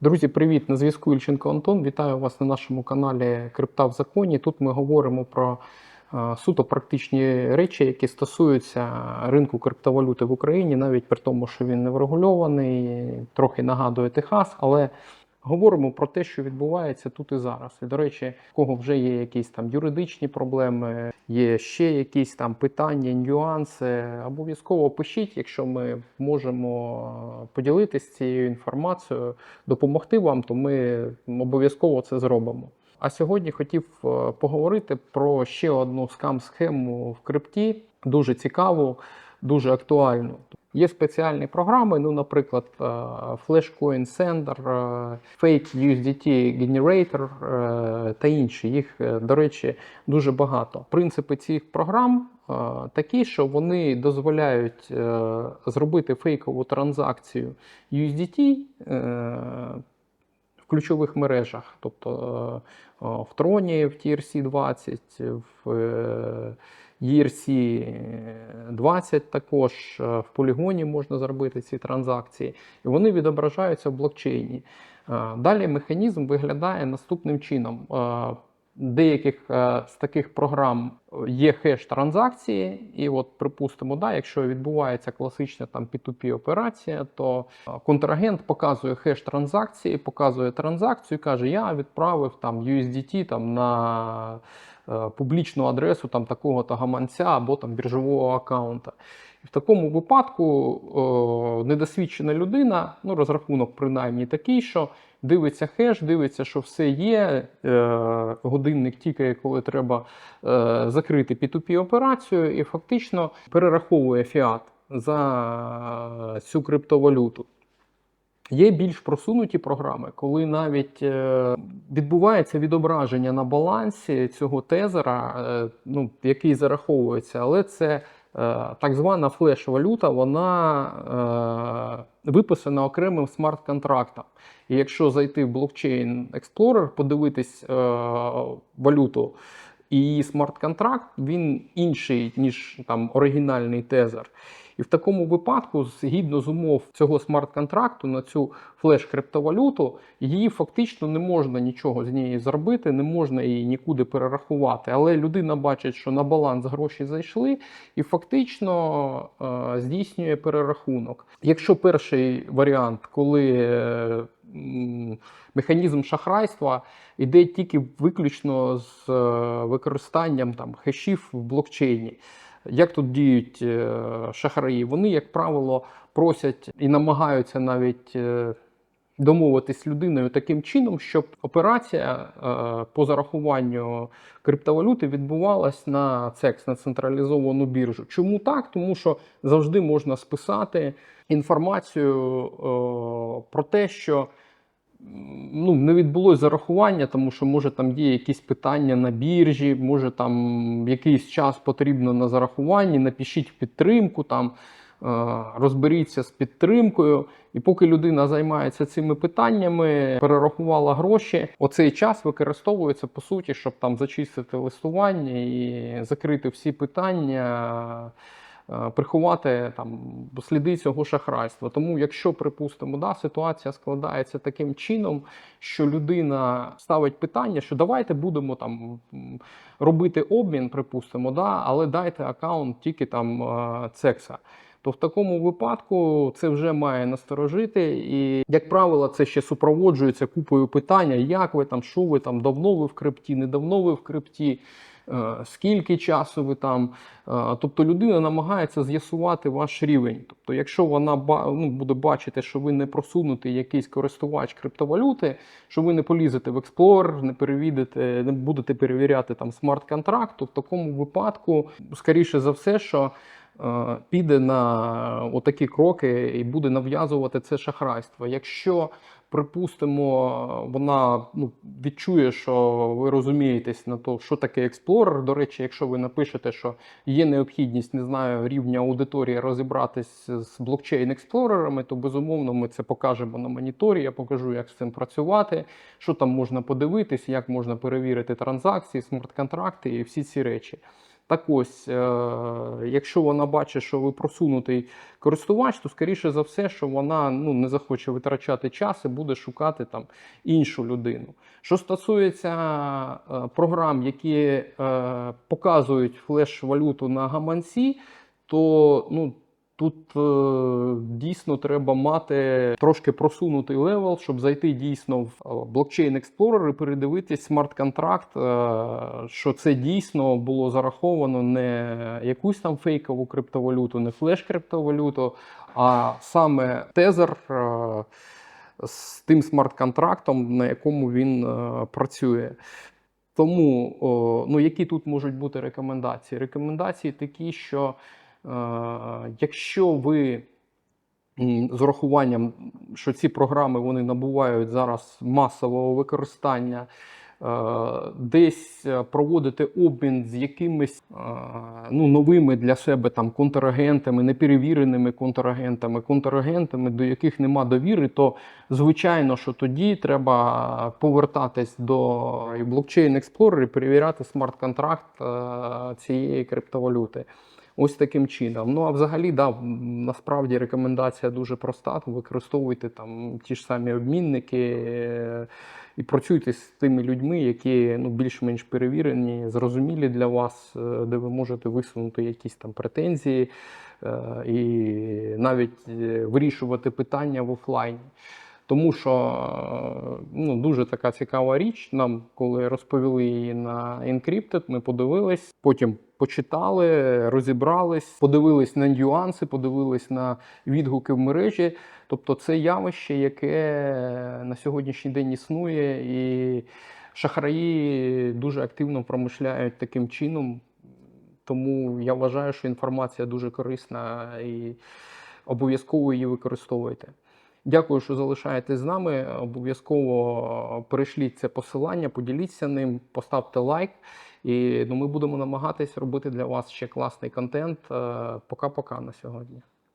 Друзі, привіт! На зв'язку Ільченко Антон. Вітаю вас на нашому каналі Крипта в законі. Тут ми говоримо про е, суто практичні речі, які стосуються ринку криптовалюти в Україні, навіть при тому, що він не врегульований, трохи нагадує Техас, але говоримо про те, що відбувається тут і зараз. І, до речі, в кого вже є якісь там юридичні проблеми, є ще якісь там питання, нюанси. Обов'язково пишіть, якщо ми можемо поділитися цією інформацією, допомогти вам, то ми обов'язково це зробимо. А сьогодні хотів поговорити про ще одну скам-схему в крипті, дуже цікаву, дуже актуальну. Є спеціальні програми, ну, наприклад, е, Flashcoin Sender, е, Fake USDT Generator е, та інші. Їх, до речі, дуже багато. Принципи цих програм такі, що вони дозволяють зробити фейкову транзакцію USDT в ключових мережах, тобто в Троні, в TRC 20, в ERC 20 також, е, в полігоні можна зробити ці транзакції, і вони відображаються в блокчейні. Е, Далі механізм виглядає наступним чином. Е, Деяких е, з таких програм є хеш транзакції, і от припустимо, да, якщо відбувається класична там P2P операція, то е, контрагент показує хеш транзакції, показує транзакцію, каже: Я відправив там USDT там на е, публічну адресу там такого-то гаманця або там біржового аккаунта. В такому випадку о, недосвідчена людина, ну розрахунок принаймні такий, що дивиться хеш, дивиться, що все є. Е, годинник тікає, коли треба е, закрити P2P операцію, і фактично перераховує фіат за цю криптовалюту. Є більш просунуті програми, коли навіть е, відбувається відображення на балансі цього тезера, е, ну, який зараховується, але це е, так звана флеш-валюта, вона виписана окремим смарт-контрактом. І якщо зайти в блокчейн Explorer, подивитись валюту і смарт-контракт, він інший, ніж там оригінальний тезер. І в такому випадку, згідно з умов цього смарт-контракту на цю флеш-криптовалюту, її фактично не можна нічого з неї зробити, не можна її нікуди перерахувати. Але людина бачить, що на баланс гроші зайшли, і фактично е, здійснює перерахунок. Якщо перший варіант, коли е, механізм шахрайства йде тільки виключно з е, використанням там хешів в блокчейні. Як тут діють е, шахраї? Вони, як правило, просять і намагаються навіть е, домовитись з людиною таким чином, щоб операція е, по зарахуванню криптовалюти відбувалась на CEX, на централізовану біржу. Чому так? Тому що завжди можна списати інформацію про те, що ну, не відбулось зарахування, тому що може там є якісь питання на біржі, може там якийсь час потрібно на зарахуванні, напишіть в підтримку, там е, розберіться з підтримкою. І поки людина займається цими питаннями, перерахувала гроші, оцей час використовується по суті, щоб там зачистити листування і закрити всі питання. Е, Приховати там сліди цього шахрайства. Тому, якщо припустимо, да, ситуація складається таким чином, що людина ставить питання, що давайте будемо там робити обмін, припустимо, да, але дайте аккаунт тільки там е, цекса. То в такому випадку це вже має насторожити, і як правило, це ще супроводжується купою питання, як ви там, що ви там, давно ви в крипті, недавно ви в крипті. Е, Скільки часу ви там, Е, тобто людина намагається з'ясувати ваш рівень. Тобто, якщо вона ну, буде бачити, що ви не просунутий якийсь користувач криптовалюти, що ви не полізете в Explorer, не перевідете, не будете перевіряти там смарт-контракт, то в такому випадку, скоріше за все, що е, піде на отакі кроки і буде нав'язувати це шахрайство. Якщо Припустимо, вона ну, відчує, що ви розумієтесь на то, що таке Explorer. До речі, якщо ви напишете, що є необхідність, не знаю, рівня аудиторії розібратись з блокчейн експлорерами, то безумовно ми це покажемо на моніторі. Я покажу, як з цим працювати, що там можна подивитись, як можна перевірити транзакції, смарт-контракти і всі ці речі. Так ось, е, якщо вона бачить, що ви просунутий користувач, то скоріше за все, що вона ну, не захоче витрачати час і буде шукати там іншу людину. Що стосується е, програм, які е, показують флеш-валюту на гаманці, то ну, тут е, дійсно треба мати трошки просунутий левел, щоб зайти дійсно в е, блокчейн Explorer і передивитись смарт-контракт, е, що це дійсно було зараховано не якусь там фейкову криптовалюту, не флеш-криптовалюту, а саме тезер. е, з тим смарт-контрактом, на якому він е, працює. Тому, о, ну, які тут можуть бути рекомендації? Рекомендації такі, що е, якщо ви з урахуванням, що ці програми вони набувають зараз масового використання, е, десь е, проводити обмін з якимись е, ну, новими для себе там контрагентами, неперевіреними контрагентами, контрагентами, до яких нема довіри, то звичайно, що тоді треба повертатись до блокчейн Explorer і перевіряти смарт-контракт е, цієї криптовалюти. Ось таким чином. Ну а взагалі, да, насправді рекомендація дуже проста. Використовуйте там ті ж самі обмінники і працюйте з тими людьми, які ну, більш-менш перевірені, зрозумілі для вас, е, де ви можете висунути якісь там претензії е, і навіть е, вирішувати питання в офлайні. Тому що е, ну, дуже така цікава річ. Нам, коли розповіли її на Encrypted, ми подивились, потім почитали, розібрались, подивились на нюанси, подивились на відгуки в мережі. Тобто, це явище, яке на сьогоднішній день існує, і шахраї дуже активно промишляють таким чином. Тому я вважаю, що інформація дуже корисна і обов'язково її використовуйте. Дякую, що залишаєтесь з нами. Обов'язково перейшліть це посилання, поділіться ним, поставте лайк. І ну, ми будемо намагатись робити для вас ще класний контент. Е, Пока-пока на сьогодні.